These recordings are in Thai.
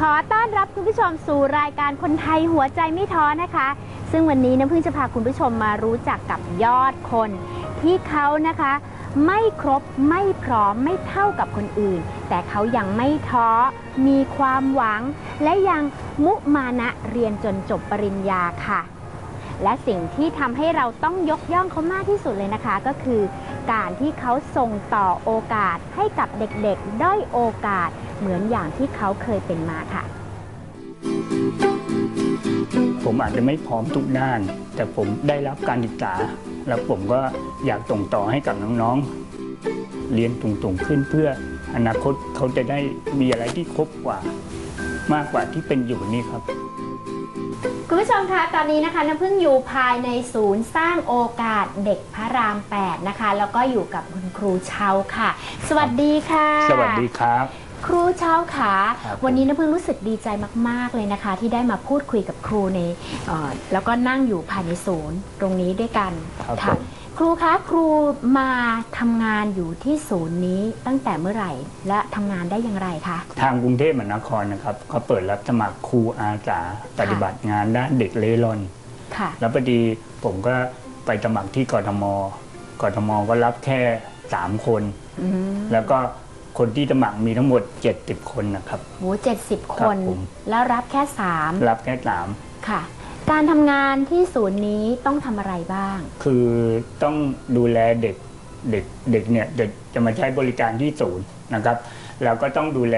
ขอต้อนรับคุณผู้ชมสู่รายการคนไทยหัวใจไม่ท้อนะคะ ซึ่งวันนี้น้ำพึ่งจะพาคุณผู้ชมมารู้จักกับยอดคน ที่เขานะคะ ไม่ครบไม่พร้อมไม่เท่ากับคนอื่น แต่เขายังไม่ท้อ มีความหวัง และยังมุมานะเรียนจนจบปริญญาค่ะ และสิ่งที่ทำให้เราต้องยกย่องเขามากที่สุดเลยนะคะ ก็คือ การที่เขาส่งต่อโอกาสให้กับเด็กๆ ด้อยโอกาสเหมือนอย่างที่เขาเคยเป็นมาค่ะ ผมอาจจะไม่พร้อมทุกด้าน แต่ผมได้รับการศึกษา แล้วผมก็อยากส่งต่อให้กับน้องๆ เรียนตุงๆขึ้นเพื่ออนาคตเขาจะได้มีอะไรที่ครบกว่ามากกว่าที่เป็นอยู่นี่ครับ คุณผู้ชมคะตอนนี้นะคะน้ำพึ่งอยู่ภายในศูนย์สร้างโอกาสเด็กพระราม 8 นะคะ แล้วก็อยู่กับคุณครูเชาค่ะ สวัสดีค่ะ สวัสดีครับ ครูเชาค่ะ ครับวันนี้น้ำพึ่งรู้สึกดีใจมาก ๆ เลยนะคะ ที่ได้มาพูดคุยกับครูในเอ่อแล้วก็นั่งอยู่ภายในศูนย์ตรงนี้ด้วยกันครับผค่ะม ครูคะครูมาทำงานอยู่ที่ศูนย์นี้ตั้งแต่เมื่อไหร่ และทำงานได้อย่างไรคะ ทางกรุงเทพมหานครนะครับเขาเปิดรับสมัครครูอาสาปฏิบัติงานด้านเด็กเล่ร่อน ค่ะ แล้วพอดีผมก็ไปสมัครที่กทมกทมก็รับแค่ 3 คน อืมแล้วก็คนที่สมัครมีทั้งหมด 70 คนนะครับ โหเจ็ดสิบคครับนผม แล้วรับแค่สามรับแค่สามค่ะ การทำงานที่ศูนย์นี้ต้องทำอะไรบ้าง คือต้องดูแลเด็กเด็กเด็กเนี่ยเด็กจะมาใช้บริการที่ศูนย์นะครับแล้วก็ต้องดูแล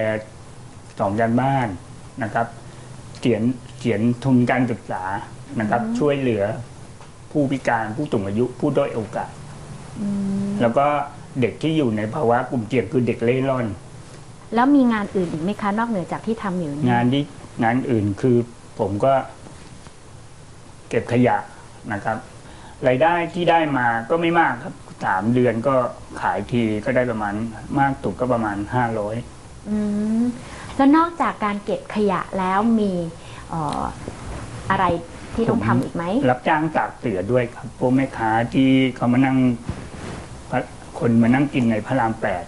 สองการบ้านนะครับเขียนเขียนทุนการศึกษานะครับอืมช่วยเหลือผู้พิการผู้สูงอายุผู้ด้อยโอกาสอืมแล้วก็เด็กที่อยู่ในภาวะกลุ่มเสี่ยงคือเด็กเล่ร่อน แล้วมีงานอื่นอีกไหมคะ นอกเหนือจากที่ทำอยู่นี้งานที่งานอื่นคือผมก็ เก็บขยะนะครับรายได้ที่ได้มาก็ไม่มากครับสามเดือนก็ขายทีก็ได้ประมาณมากตุกก็ประมาณห้าร้อยอืมแล้วนอกจากการเก็บขยะแล้วมีเอ่ออะไรที่ต้องทำอีกไหม รับจ้างตากเสือด้วยครับพวกแม่ค้าที่เขามานั่งคนมานั่งกินในพระรามแปด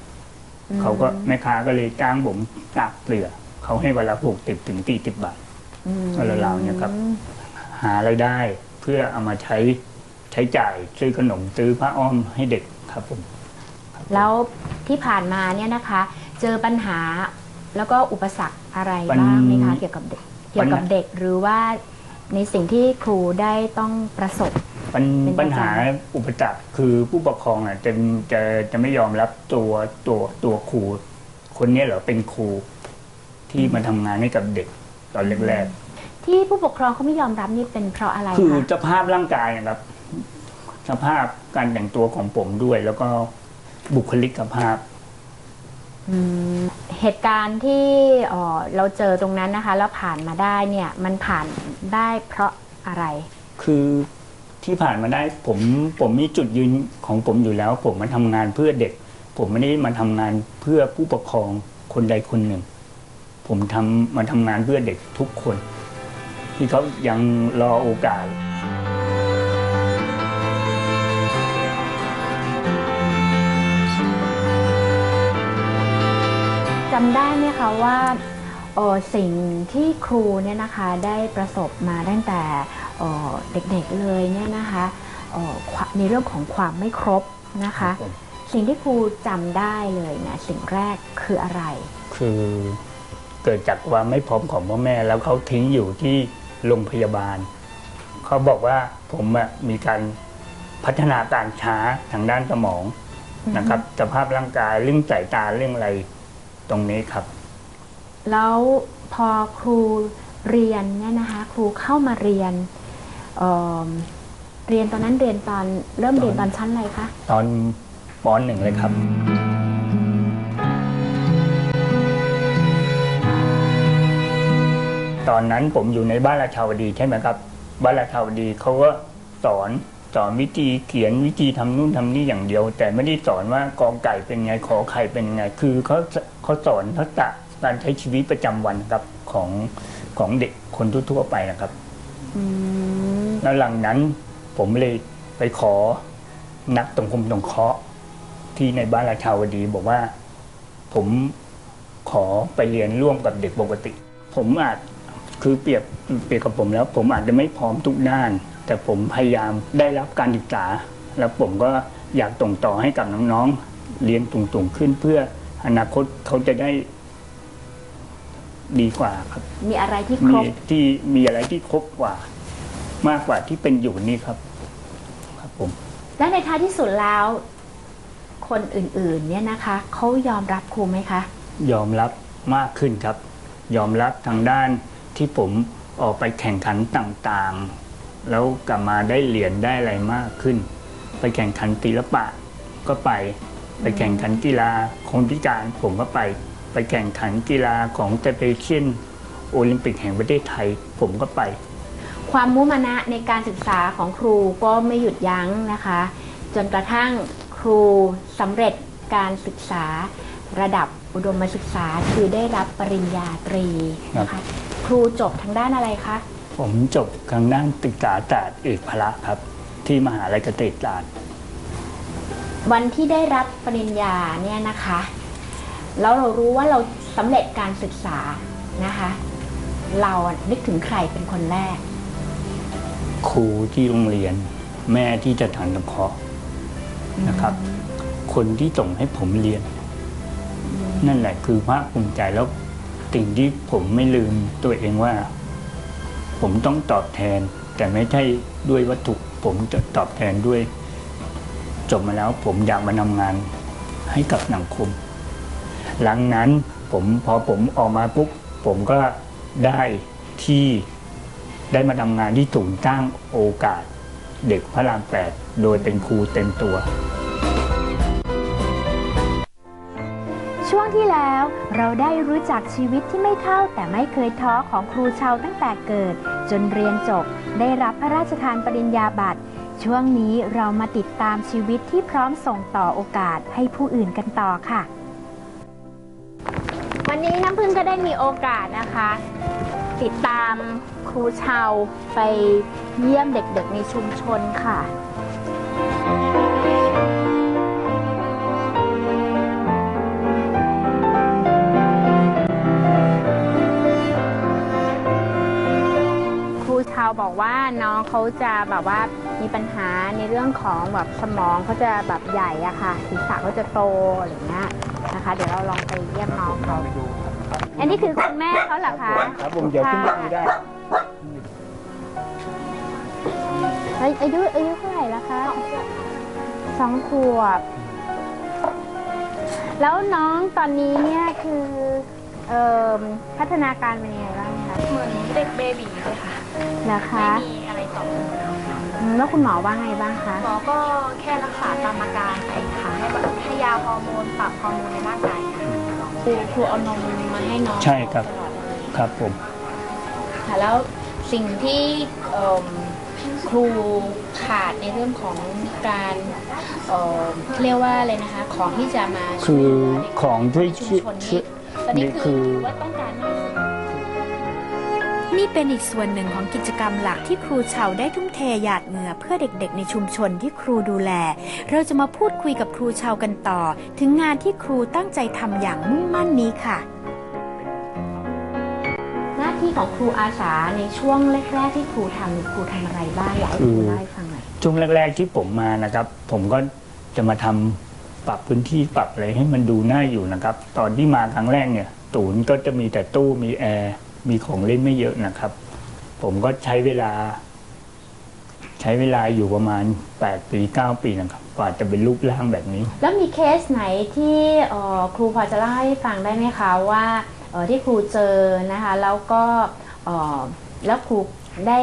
อืม เขาก็แม่ค้าก็เลยจ้างผมตากเสือเขาให้วันละหกสิบถึงสี่สิบบาท อืมเอาละเราเนี่ยครับ หารายได้ เพื่อเอามาใช้ใช้จ่ายซื้อขนมซื้อผ้าอ้อมให้เด็กครับผมแล้วที่ผ่านมาเนี่ยนะคะ เจอปัญหาแล้วก็อุปสรรคอะไรปัญบ้างไหมคะเกี่ยวกับเด็กเกี่ยวกับเด็กหรือว่าในสิ่งที่ครูได้ต้องประสบปัญเป็นประจำปัญหาอุปสรรคคือผู้ปกครองอะจะจะจะไม่ยอมรับตัวตัวตัวครู คนนี้เหรอเป็นครูที่มาทำงานให้กับเด็กตอนแรก ที่ผู้ปกครองเขาไม่ยอมรับนี่เป็นเพราะอะไรๆคือคะสภาพร่างกายนะครับ สภาพการแต่งตัวของผมด้วย แล้วก็บุคลิกภาพ อืมเหตุการณ์ที่เอ่อเราเจอตรงนั้นนะคะ แล้วผ่านมาได้เนี่ย มันผ่านได้เพราะอะไร คือที่ผ่านมาได้ผมผมมีจุดยืนของผมอยู่แล้ว ผมมาทำงานเพื่อเด็ก ผมไม่ได้มาทำงานเพื่อผู้ปกครองคนใดคนหนึ่ง ผมทำมาทำงานเพื่อเด็กทุกคน ที่เขายังรอโอกาสจำได้ไหมคะว่าเอ่อสิ่งที่ครูเนี่ยนะคะได้ประสบมาตั้งแต่เอ่อเด็กๆเลยเนี่ยนะคะเอ่อความในเรื่องของความไม่ครบนะคะ สิ่งที่ครูจำได้เลยนะสิ่งแรกคืออะไร คือเกิดจากความไม่พร้อมของพ่อแม่แล้วเขาทิ้งอยู่ที่ โรงพยาบาล เขาบอกว่าผมอะมีการพัฒนาการช้าทางด้านสมองนะครับสภาพร่างกายเรื่องสายตาเรื่องอะไรตรงนี้ครับ แล้วพอครูเรียนเนี่ยนะคะครูเข้ามาเรียนเอ่อเรียนตอนนั้นเรียนตอนเริ่มเรียนตอนชั้นอะไรคะตอนปหนึ่งเลยครับ ตอนนั้นผมอยู่ในบ้านราชาวดีใช่ไหมครับ บ้านราชาวดีเขาก็สอนสอนวิธีเขียนวิธีทำนู่นทำนี่อย่างเดียว แต่ไม่ได้สอนว่ากองไก่เป็นไงขอไข่เป็นไง คือเขาเขาสอนทักษะการใช้ชีวิตประจำวันครับของของเด็กคนทั่วๆไปนะครับอืมแล้วหลังนั้นผมเลยไปขอนักตรงคมตรงเคราะห์ที่ในบ้านราชาวดีบอกว่า ผมขอไปเรียนร่วมกับเด็กปกติ ผมอาจ คือเปรียบเปรียบกับผมแล้ว ผมอาจจะไม่พร้อมทุกด้าน แต่ผมพยายามได้รับการศึกษา แล้วผมก็อยากส่งต่อให้กับน้องๆเรียนตุ่งๆขึ้นเพื่ออนาคตเขาจะได้ดีกว่าครับ มีอะไรที่ครมีบที่มีอะไรที่ครบกว่า มากกว่าที่เป็นอยู่นี่ครับ ครับผม และในท้ายที่สุดแล้ว คนอื่นๆ เนี่ยนะคะเขายอมรับครูไหมคะ ยอมรับมากขึ้นครับ ยอมรับทางด้าน ที่ผมออกไปแข่งขันต่างๆ แล้วกลับมาได้เหรียญได้อะไรมากขึ้น ไปแข่งขันศิลปะก็ไป ไปแข่งขันกีฬาคนพิการผมก็ไป ไปแข่งขันกีฬาของเตเปเชียนโอลิมปิกแห่งประเทศไทยผมก็ไป ความมุมานะในการศึกษาของครูก็ไม่หยุดยั้งนะคะ จนกระทั่งครูสำเร็จการศึกษาระดับอุดมศึกษาคือได้รับปริญญาตรีนะคะ ครูจบทางด้านอะไรคะ ผมจบทางด้านศึกษาศาสตร์เอกพละครับ ที่มหาลัยเกษตรศาสตร์วันที่ได้รับปริญญาเนี่ยนะคะ แล้วเรารู้ว่าเราสำเร็จการศึกษานะคะ เรานึกถึงใครเป็นคนแรก ครูที่โรงเรียน แม่ที่จะฐานสงเคราะห์นะครับ คนที่ส่งให้ผมเรียน นั่นแหละคือภาคภูมิใจแล้ว สิ่งที่ผมไม่ลืมตัวเองว่า ผมต้องตอบแทน แต่ไม่ใช่ด้วยวัตถุผมจะตอบแทนด้วย จบมาแล้วผมอยากมาทำงานให้กับสังคม หลังนั้นผมพอผมออกมาปุ๊บผมก็ได้ที่ได้มาทำงานที่ถุงสร้งโอกาส เด็กพระรามแปดโดยเป็นครูเต็มตัว ช่วงที่แล้วเราได้รู้จักชีวิตที่ไม่เท่าแต่ไม่เคยท้อของครูชาวตั้งแต่เกิด จนเรียนจบ ได้รับพระราชทานปริญญาบัตรช่วงนี้เรามาติดตามชีวิตที่พร้อมส่งต่อโอกาสให้ผู้อื่นกันต่อค่ะ วันนี้น้ำพึ่งก็ได้มีโอกาสนะคะ ติดตามครูชาวไปเยี่ยมเด็กๆในชุมชนค่ะ บอกว่าน้องเขาจะแบบว่ามีปัญหาในเรื่องของแบบสมองเขาจะแบบใหญ่อะค่ะศีรษะเขาจะโตอะไรอย่างเงี้ยนะคะ เดี๋ยวเราลองไปเยี่ยมน้องเขาอันนี้คือคุณแม่เขาเหรอคะครับผมเดี๋ยวขึ้นไปดูได้อาอายุอายุเท่าไหร่แล้วคะสองขวบ แล้วน้องตอนนี้เนี่ยคือเอ่อพัฒนาการเป็นยังไงบ้างคะ เหมือนเด็กเบบีเลยค่ะ นะคะ ไม่มีอะไรต่ออืมแล้วคุณหมอว่าไงบ้างคะหมอก็แค่รักษาตามอาการไปค่ะให้แบบให้ยาฮอร์โมนปรับฮอร์โมนในร่างกายค่ะครูครูเอานมมาให้น้องใช่ครับ ตลอดเลยครับผม ค่ะแล้วสิ่งที่เอิ่มครูขาดในเรื่องของการเอ่อเรียกว่าอะไรนะคะ ของที่จะมาช่คืวยอเหลือเด็กของช่วยในชุมช่วยชนช่วนี้ยตอนนี้นี่คือคือถือว่าต้อง นี่เป็นอีกส่วนหนึ่งของกิจกรรมหลักที่ครูเฉาได้ทุ่มเทหยาดเหงื่อเพื่อเด็กๆ ในชุมชนที่ครูดูแล เราจะมาพูดคุยกับครูเฉากันต่อ ถึงงานที่ครูตั้งใจทำอย่างมุ่งมั่นนี้ค่ะ หน้าที่ของครูอาสาในช่วงแรกๆที่ครูทำครูทำอะไรบ้างอยากให้ครูเล่าให้ฟังหน่อยช่วงแรก ๆ ที่ผมมานะครับ ผมก็จะมาทำปรับพื้นที่ปรับอะไรให้มันดูน่าอยู่นะครับ ตอนที่มาครั้งแรกเนี่ยศูนย์ก็จะมีแต่ตู้มีแอร์ มีของเล่นไม่เยอะนะครับ ผมก็ใช้เวลา ใช้เวลาอยู่ประมาณ 8 ปี 9 ปีนะครับกว่าจะเป็นรูปร่างแบบนี้ แล้วมีเคสไหนที่เอ่อครูพอจะเล่าให้ฟังได้ไหมคะว่าเอ่อที่ครูเจอนะคะ แล้วก็เอ่อแล้วครูได้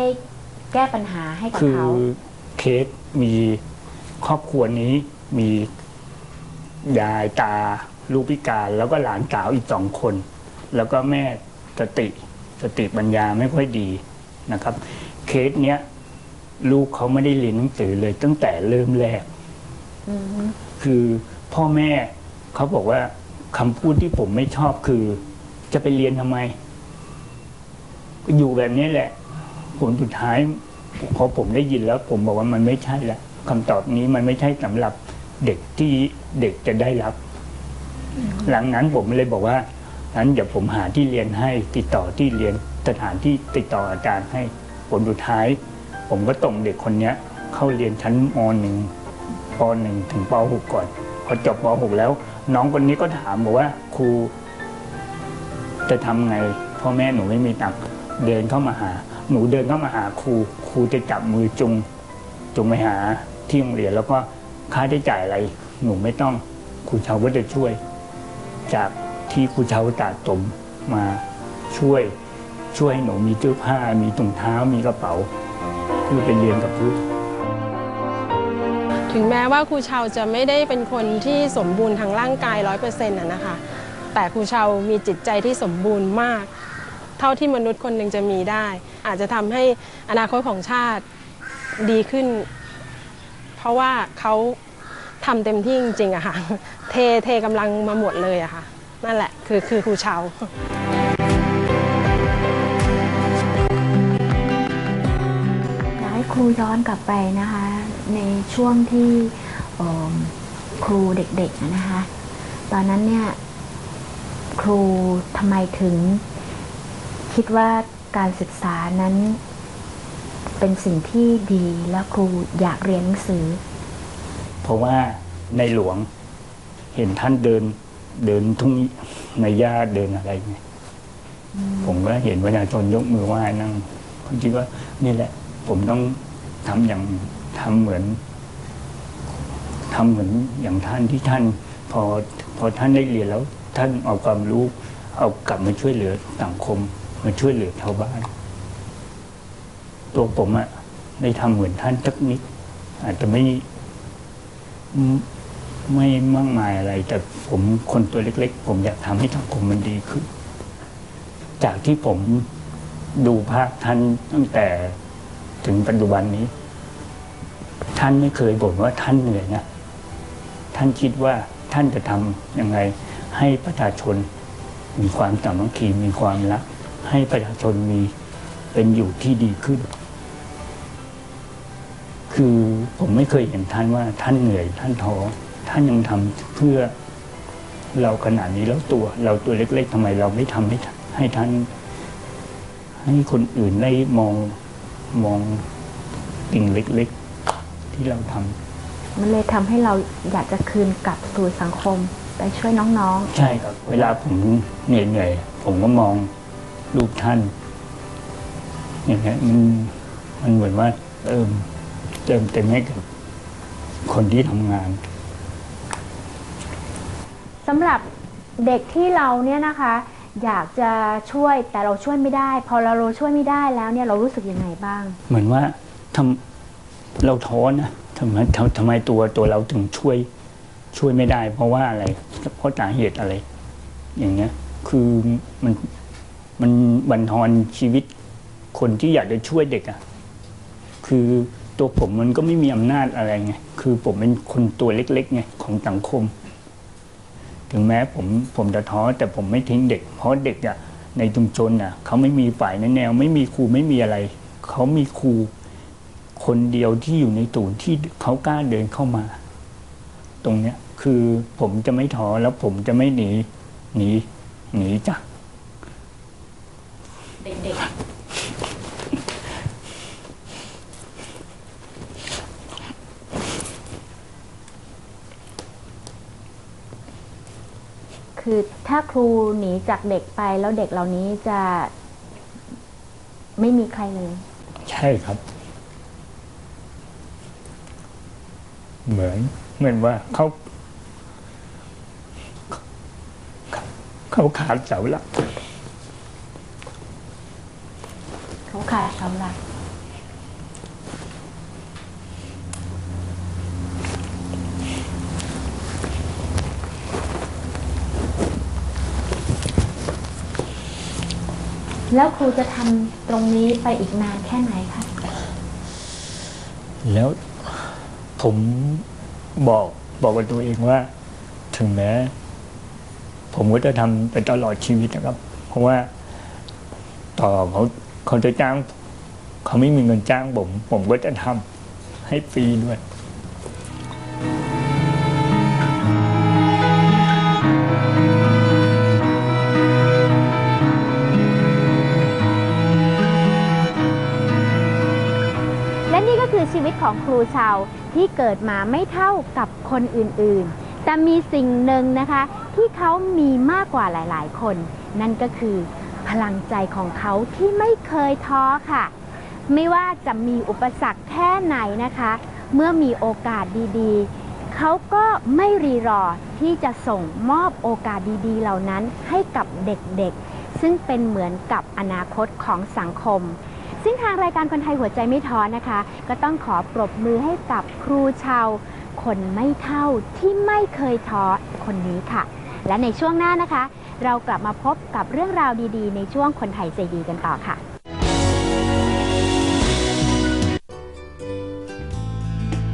แก้ปัญหาให้กับคือเขาเคสมีครอบครัวนี้มียายตา ลูกพิการ แล้วก็หลานสาวอีกสองคน แล้วก็แม่ สติสติปัญญาไม่ค่อยดีนะครับ เคสเนี้ยลูกเขาไม่ได้เรียนหนังสือเลยตั้งแต่เริ่มแรกอืมคือพ่อแม่เขาบอกว่าคำพูดที่ผมไม่ชอบคือ จะไปเรียนทำไมอยู่แบบนี้แหละ ผลสุดท้ายพอผมได้ยินแล้ว ผมบอกว่ามันไม่ใช่ละคำตอบนี้มันไม่ใช่สำหรับเด็กที่เด็กจะได้รับ หลังนั้นผมเลยบอกว่า งั้นเดี๋ยวผมหาที่เรียนให้ติดต่อที่เรียนสถานที่ติดต่ออาจารย์ให้ผลสุดท้าย ผมก็ส่งเด็กคนเนี้ยเข้าเรียนชั้นมหนึ่งปหนึ่งถึงปหกก่อน พอจบปหกแล้ว น้องคนนี้ก็ถามบอกว่าครูจะทำไงพ่อแม่หนูไม่มีตังค์เดินเข้ามาหา หนูเดินเข้ามาหาครูครูจะจับมือจุงจุงไปหาที่โรงเรียนแล้วก็ค่าใช้จ่ายอะไร หนูไม่ต้องครูชาวก็จะช่วย จาก ที่ครูเชาตาตมมาช่วยช่วยให้หนูมีเสื้อผ้ามีถุงเท้ามีกระเป๋าเพื่อไปเรียนกับเพื่อนถึงแม้ว่าครูเชาจะไม่ได้เป็นคนที่สมบูรณ์ทางร่างกายร้อยเปอร์เซ็นต์นะคะ แต่ครูเชามีจิตใจที่สมบูรณ์มาก เท่าที่มนุษย์คนหนึ่งจะมีได้ อาจจะทำให้อนาคตของชาติดีขึ้น เพราะว่าเขาทำเต็มที่จริงๆอะค่ะ เทเทกำลังมาหมดเลยอะค่ะ นั่นแหละคือคือครูเชาอยากให้ครูย้อนกลับไปนะคะ ในช่วงที่เอิ่มครูเด็กๆอะนะคะ ตอนนั้นเนี่ยครูทำไมถึง คิดว่าการศึกษานั้น เป็นสิ่งที่ดีแล้วครูอยากเรียนหนังสือ เพราะว่าในหลวงเห็นท่านเดิน เดินทุ่งในหญ้าเดินอะไรไงผมก็เห็นประชาชนยกมือไหว้นั่งผมคิดว่านี่แหละ ผมต้องทำอย่างทำเหมือนทำเหมือนอย่างท่านที่ท่าน พอพอท่านได้เรียนแล้ว ท่านเอาความรู้ เอากลับมาช่วยเหลือสังคม มาช่วยเหลือชาวบ้าน ตัวผมอะได้ทำเหมือนท่านสักนิดอาจจะไม่ ไม่มากมายอะไร แต่ผมคนตัวเล็ก ๆ ผมอยากทำให้สังคมมันดีขึ้น จากที่ผมดูภาพท่านตั้งแต่ถึงปัจจุบันนี้ ท่านไม่เคยบ่นว่าท่านเหนื่อยนะ ท่านคิดว่าท่านจะทำยังไง ให้ประชาชนมีความสามัคคีมีความรักให้ประชาชนมีเป็นอยู่ที่ดีขึ้น คือผมไม่เคยเห็นท่านว่าท่านเหนื่อยท่านท้อ ท่านยังทำเพื่อเราขนาดนี้แล้วตัว เราตัวเล็ก ๆทำไมเราไม่ทำให้ให้ท่าน ให้คนอื่นได้มองมองสิ่งเล็ก ๆ ที่เราทำมันเลยทำให้เราอยากจะคืนกลับสู่สังคมไปช่วยน้องใช่ครับ เวลาผมเหนื่อยๆผมก็มองรูปท่าน อย่างเงี้ยมันมันเหมือนว่าเติมเติมเต็มให้กับคนที่ทำงานๆ สำหรับเด็กที่เราเนี่ยนะคะ อยากจะช่วยแต่เราช่วยไม่ได้ พอเราช่วยไม่ได้แล้วเนี่ยเรารู้สึกยังไงบ้าง เหมือนว่าทำเราท้อนะทำไมทำทำไมตัวตัวเราถึงช่วยช่วยไม่ได้ เพราะว่าอะไรเพราะสาเหตุอะไร อย่างเงี้ย คือมันมันบันทอนชีวิตคนที่อยากจะช่วยเด็กอะ่ะคือตัวผมมันก็ไม่มีอำนาจอะไรไงคือผมเป็นคนตัวเล็กๆไงของสังคม ถึงแม้ผมผมจะท้อแต่ผมไม่ทิ้งเด็ก เพราะเด็กอะในชุมชนอะเขาไม่มีฝ่ายในแนว ไม่มีครูไม่มีอะไร เขามีครูคนเดียวที่อยู่ในตูนที่เขากล้าเดินเข้ามา ตรงเนี้ยคือผมจะไม่ท้อแล้วผมจะไม่หนีหนีหนีจาก เด็กๆ คือถ้าครูหนีจากเด็กไปแล้วเด็กเหล่านี้จะไม่มีใครเลย ใช่ครับ เหมือนเหมือนว่าเขาเขาขาดเสาหลักเขาขาดเสาหลัก แล้วครูจะทำตรงนี้ไปอีกนานแค่ไหนคะแล้วผมบอกบอกกับตัวเองว่า ถึงแม้ผมก็จะทำไปตลอดชีวิตนะครับ เพราะว่าต่อเขาเขาจะจ้าง เขาไม่มีเงินจ้างผม ผมก็จะทำให้ฟรีด้วย ชีวิตของครูชาวที่เกิดมาไม่เท่ากับคนอื่นๆ แต่มีสิ่งหนึ่งนะคะ ที่เขามีมากกว่าหลายๆ คน นั่นก็คือพลังใจของเขาที่ไม่เคยท้อค่ะ ไม่ว่าจะมีอุปสรรคแค่ไหนนะคะ เมื่อมีโอกาสดีๆ เขาก็ไม่รีรอที่จะส่งมอบโอกาสดีๆ เหล่านั้นให้กับเด็กๆ ซึ่งเป็นเหมือนกับอนาคตของสังคม ซึ่งทางรายการคนไทยหัวใจไม่ท้อนะคะ ก็ต้องขอปรบมือให้กับครูชาว คนไม่เท่าที่ไม่เคยท้อคนนี้ค่ะ และในช่วงหน้านะคะ เรากลับมาพบกับเรื่องราวดีๆ ในช่วงคนไทยใจดีกันต่อค่ะ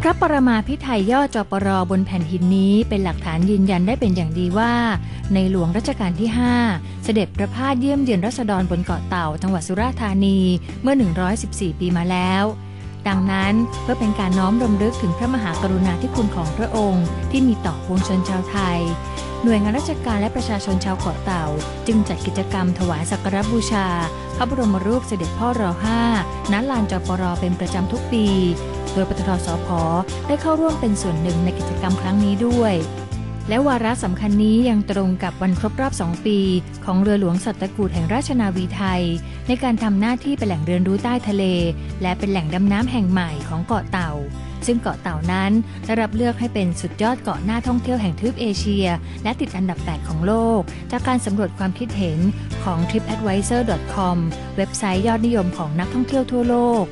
พระปรมาพิไทยย่อจปรบนแผ่นหินนี้เป็นหลักฐานยืนยันได้เป็นอย่างดีว่า ในหลวงรัชกาลที่ 5 เสด็จประพาสเยี่ยมเยือนรัษฎรบนเกาะเต่าจังหวัดสุราษฎร์ธานีเมื่อ 114 ปีมาแล้ว ดังนั้นเพื่อเป็นการน้อมรำลึกถึงพระมหากรุณาธิคุณของพระองค์ ที่มีต่อปวงชนชาวไทย หน่วยงานราชการและประชาชนชาวเกาะเต่า จึงจัดกิจกรรมถวายสักการบูชา พระบรมรูปเสด็จพ่อรอ5ณลานจปรเป็นประจำทุกปี โดยปตทสพได้เข้าร่วมเป็นส่วนหนึ่งในกิจกรรมครั้งนี้ด้วย และวาระสำคัญนี้ยังตรงกับวันครบรอบ 2 ปี ของเรือหลวงสัตกูดแห่งราชนาวีไทย ในการทำหน้าที่เป็นแหล่งเรียนรู้ใต้ทะเล และเป็นแหล่งดำน้ำแห่งใหม่ของเกาะเต่าซึ่งเกาะเต่านั้นได้รับเลือกให้เป็นสุดยอดเกาะหน้าท่องเที่ยวแห่งทวีปเอเชีย และติดอันดับ 8 ของโลก จากการสำรวจความคิดเห็นของ tripadvisor.com เว็บไซต์ยอดนิยมของนักท่องเที่ยวทั่วโลก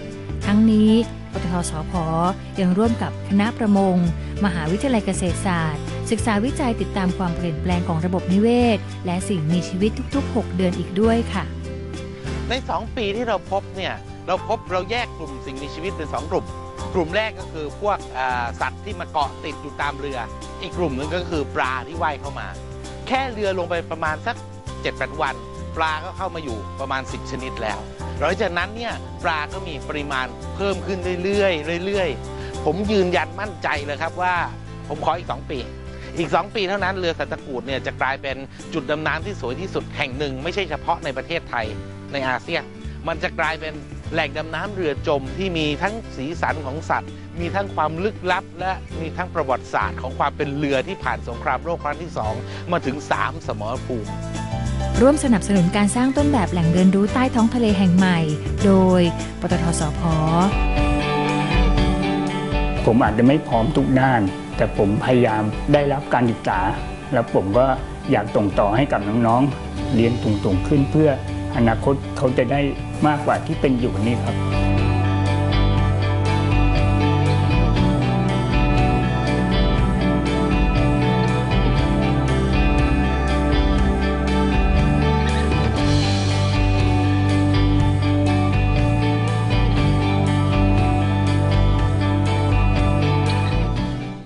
ทั้งนี้ ปตทสพยังร่วมกับคณะประมง มหาวิทยาลัยเกษตรศาสตร์ ศึกษาวิจัยติดตามความเปลี่ยนแปลงของระบบนิเวศ และสิ่งมีชีวิตทุก ๆ 6 เดือนอีกด้วยค่ะ ใน 2 ปีที่เราพบเนี่ยเราพบเราแยกกลุ่มสิ่งมีชีวิตเป็น 2 กลุ่ม กลุ่มแรกก็คือพวกสัตว์ที่มาเกาะติดอยู่ตามเรือ อีกกลุ่มหนึงก็คือปลาที่ว่ายเข้ามา แค่เรือลงไปประมาณสัก7-8วัน ปลาก็เข้ามาอยู่ประมาณ 10 ชนิดแล้ว หลังจากนั้นเนี่ยปลาก็มีปริมาณเพิ่มขึ้นเรื่อยๆเรื่อยๆ ผมยืนยันมั่นใจเลยครับว่าผมขออีก 2 ปี อีก 2 ปีเท่านั้นเรือสันตะกูดเนี่ยจะกลายเป็นจุดดำน้ำที่สวยที่สุดแห่งหนึ่ง ไม่ใช่เฉพาะในประเทศไทยในอาเซียน มันจะกลายเป็นแหล่งดำน้ำเรือจมที่มีทั้งสีสันของสัตว์ มีทั้งความลึกลับ และมีทั้งประวัติศาสตร์ของความเป็นเรือที่ผ่านสงครามโลกครั้งที่สองมาถึง 3 สมรภูมิ ร่วมสนับสนุนการสร้างต้นแบบแหล่งเรียนรู้ใต้ท้องทะเลแห่งใหม่ โดย ปตทสพ ผมอาจจะไม่พร้อมทุกด้าน แต่ผมพยายามได้รับการศึกษา แล้วผมก็อยากส่งต่อให้กับน้องๆ เรียนตรงๆขึ้นเพื่ออนาคตเขาจะได้มากกว่าที่เป็นอยู่นี่ครับ